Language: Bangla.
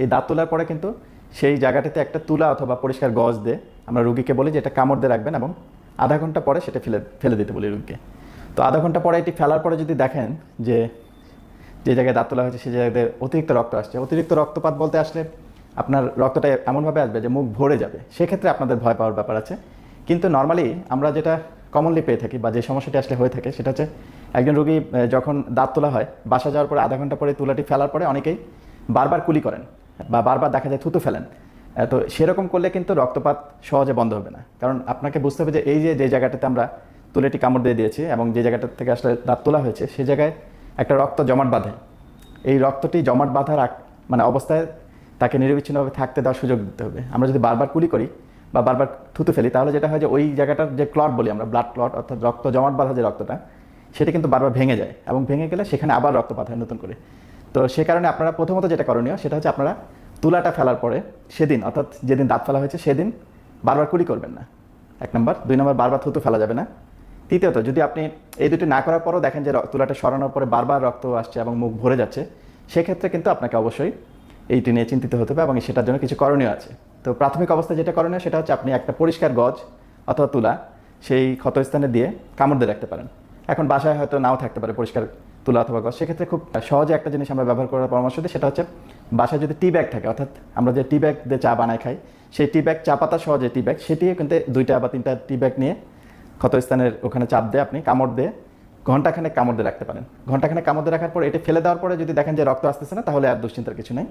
এই দাঁত তোলার পরে কিন্তু সেই জায়গাটাতে একটা তুলা অথবা পরিষ্কার গজ দিয়ে আমরা রুগীকে বলি যে এটা কামড় দিয়ে রাখবেন এবং আধা ঘণ্টা পরে সেটা ফেলে ফেলে দিতে বলি রুগীকে। তো আধা ঘণ্টা পরে এটি ফেলার পরে যদি দেখেন যে যে জায়গায় দাঁত তোলা হয়েছে সেই জায়গাতে অতিরিক্ত রক্ত আসছে। অতিরিক্ত রক্তপাত বলতে আসলে আপনার রক্তটা এমনভাবে আসবে যে মুখ ভরে যাবে। সেক্ষেত্রে আপনাদের ভয় পাওয়ার ব্যাপার আছে। কিন্তু নর্মালি আমরা যেটা কমনলি পেয়ে থাকি বা যে সমস্যাটি আসলে হয়ে থাকে, সেটা হচ্ছে একজন রোগী যখন দাঁত তোলা হয়, বাসা যাওয়ার পরে আধা ঘণ্টা পরে তুলাটি ফেলার পরে অনেকেই বারবার কুলি করেন। বা বারবার দেখা যায় থুতু ফেলেন। তো সেরকম করলে কিন্তু রক্তপাত সহজে বন্ধ হবে না। কারণ আপনাকে বুঝতে হবে যে এই যে যে জায়গাটাতে আমরা তুলেটি কামড় দিয়ে দিয়েছি এবং যে জায়গাটা থেকে আসলে দাঁত তোলা হয়েছে সেই জায়গায় একটা রক্ত জমাট বাঁধে। এই রক্তটি জমাট বাঁধার মানে অবস্থায় তাকে নিরবিচ্ছিন্নভাবে থাকতে দেওয়ার সুযোগ দিতে হবে। আমরা যদি বারবার কুলি করি বা বারবার থুতু ফেলি, তাহলে যেটা হয় যে ওই জায়গাটার যে ক্লট বলি আমরা, ব্লাড ক্লট অর্থাৎ রক্ত জমাট বাঁধা যে রক্তটা, সেটা কিন্তু বারবার ভেঙে যায় এবং ভেঙে গেলে সেখানে আবার রক্তপাত হয় নতুন করে। তো সে কারণে আপনারা প্রথমত যেটা করণীয়, সেটা হচ্ছে আপনারা তুলাটা ফেলার পরে সেদিন, অর্থাৎ যেদিন দাঁত ফেলা হয়েছে সেদিন বারবার কুলি করবেন না। এক নম্বর। দুই নম্বর, বারবার থুতু ফেলা যাবে না। তৃতীয়ত, যদি আপনি এই দুটি না করার পরও দেখেন যে তুলাটা সরানোর পরে বারবার রক্ত আসছে এবং মুখ ভরে যাচ্ছে, সেক্ষেত্রে কিন্তু আপনাকে অবশ্যই এইটি নিয়ে চিন্তিত হতে হবে এবং সেটার জন্য কিছু করণীয় আছে। তো প্রাথমিক অবস্থায় যেটা করণীয়, সেটা হচ্ছে আপনি একটা পরিষ্কার গজ অথবা তুলা সেই ক্ষতস্থানে দিয়ে কামড় দিয়ে রাখতে পারেন। এখন বাসায় হয়তো নাও থাকতে পারে পরিষ্কার তুলা অথবা গছ, সেক্ষেত্রে খুব সহজে একটা জিনিস আমরা ব্যবহার করার পরামর্শ দিই, সেটা হচ্ছে বাসায় যদি টি ব্যাগ থাকে, অর্থাৎ আমরা যে টি ব্যাগ দিয়ে চা বানায় খাই, সেই টি ব্যাগ, চা পাতা সহজে টি ব্যাগ, সেটি কিন্তু দুইটা বা তিনটা টি ব্যাগ নিয়ে ক্ষতস্থানের ওখানে চাপ দিয়ে আপনি কামড় দিয়ে ঘন্টাখানেক কামড় দিয়ে রাখতে পারেন। ঘন্টাখানে কামড় দিয়ে রাখার পর, এটি ফেলে দেওয়ার পরে যদি দেখেন যে রক্ত আসতেছে না, তাহলে আর দুশ্চিন্তার কিছু নেই।